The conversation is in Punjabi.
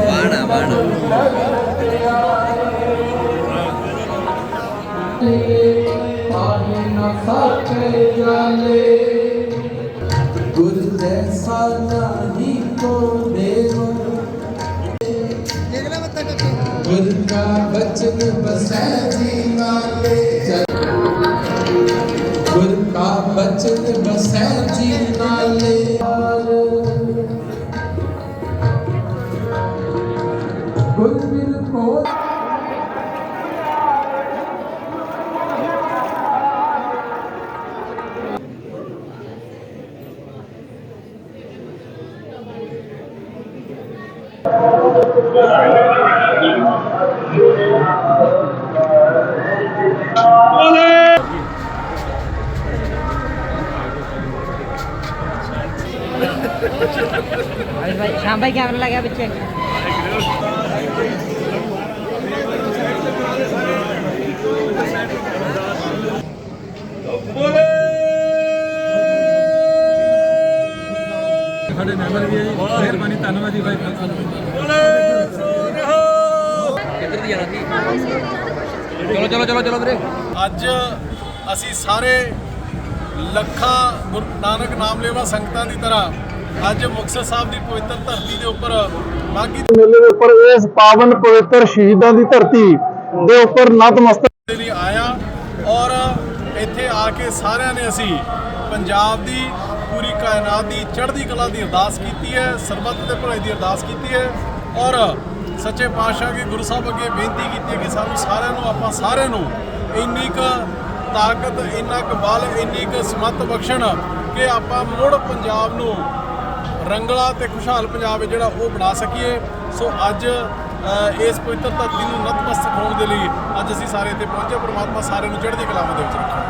வாணா வாணா गुरु जैसा नहीं को देव गुरु का वचन बसैसी ਭਾਈ ਭਾਈ ਸ਼ਾਮ ਭਾਈ ਕੈਮਰਾ ਲੱਗਿਆ ਸਾਡੇ ਮੈਂਬਰ ਵੀ ਹੈ ਜੀ ਮਿਹਰਬਾਨੀ ਧੰਨਵਾਦ ਜੀ ਭਾਈ ਕਿੱਧਰ ਦੀ ਜਾਣਾ ਸੀ ਚਲੋ ਚਲੋ ਚਲੋ ਚਲੋ ਵੀਰੇ। ਅੱਜ ਅਸੀਂ ਸਾਰੇ ਲੱਖਾਂ ਗੁਰੂ ਨਾਨਕ ਨਾਮ ਲੈਵਾ ਸੰਗਤਾਂ ਦੀ ਤਰ੍ਹਾਂ ਅੱਜ ਮੁਕਤਸਰ ਸਾਹਿਬ ਦੀ ਪਵਿੱਤਰ ਧਰਤੀ ਦੇ ਉੱਪਰ ਮਾਗੀ ਮੇਲੇ ਦੇ ਉੱਪਰ ਇਸ ਪਾਵਨ ਪਵਿੱਤਰ ਸ਼ਹੀਦਾਂ ਦੀ ਧਰਤੀ ਦੇ ਉੱਪਰ ਨਤਮਸਤਕ ਦੇ ਲਈ ਆਇਆ ਔਰ ਇੱਥੇ ਆ ਕੇ ਸਾਰਿਆਂ ਨੇ ਅਸੀਂ ਪੰਜਾਬ ਦੀ ਪੂਰੀ ਕਾਇਨਾਤ ਦੀ, ਚੜ੍ਹਦੀ ਕਲਾ ਦੀ ਅਰਦਾਸ ਕੀਤੀ ਹੈ, ਸਰਬੱਤ ਦੇ ਭਲੇ ਦੀ ਅਰਦਾਸ ਕੀਤੀ ਹੈ। ਔਰ ਸੱਚੇ ਪਾਤਸ਼ਾਹ ਕੇ ਗੁਰੂ ਸਾਹਿਬ ਅੱਗੇ ਬੇਨਤੀ ਕੀਤੀ ਹੈ ਕਿ ਸਾਨੂੰ ਸਾਰਿਆਂ ਨੂੰ, ਆਪਾਂ ਸਾਰਿਆਂ ਨੂੰ ਇੰਨੀ ਕੁ ਤਾਕਤ, ਇੰਨਾ ਕੁ ਬਲ, ਇੰਨੀ ਕੁ ਸਮੱਤ ਬਖਸ਼ਣ ਕਿ ਆਪਾਂ ਮੁੜ ਪੰਜਾਬ ਨੂੰ ਰੰਗਲਾ ਤੇ ਖੁਸ਼ਹਾਲ ਪੰਜਾਬ ਜਿਹੜਾ ਉਹ ਬਣਾ ਸਕੀਏ। ਸੋ ਅੱਜ ਇਸ ਪਵਿੱਤਰ ਧਰਤੀ ਨੂੰ ਨਤਮਸਤਕ ਹੋਣ ਦੇ ਲਈ ਅੱਜ ਅਸੀਂ ਸਾਰੇ ਇੱਥੇ ਪਹੁੰਚੇ ਪ੍ਰਮਾਤਮਾ ਸਾਰਿਆਂ ਨੂੰ ਚੜ੍ਹਦੀ ਕਲਾ ਦੇ ਵਿੱਚ ਰੱਖੇ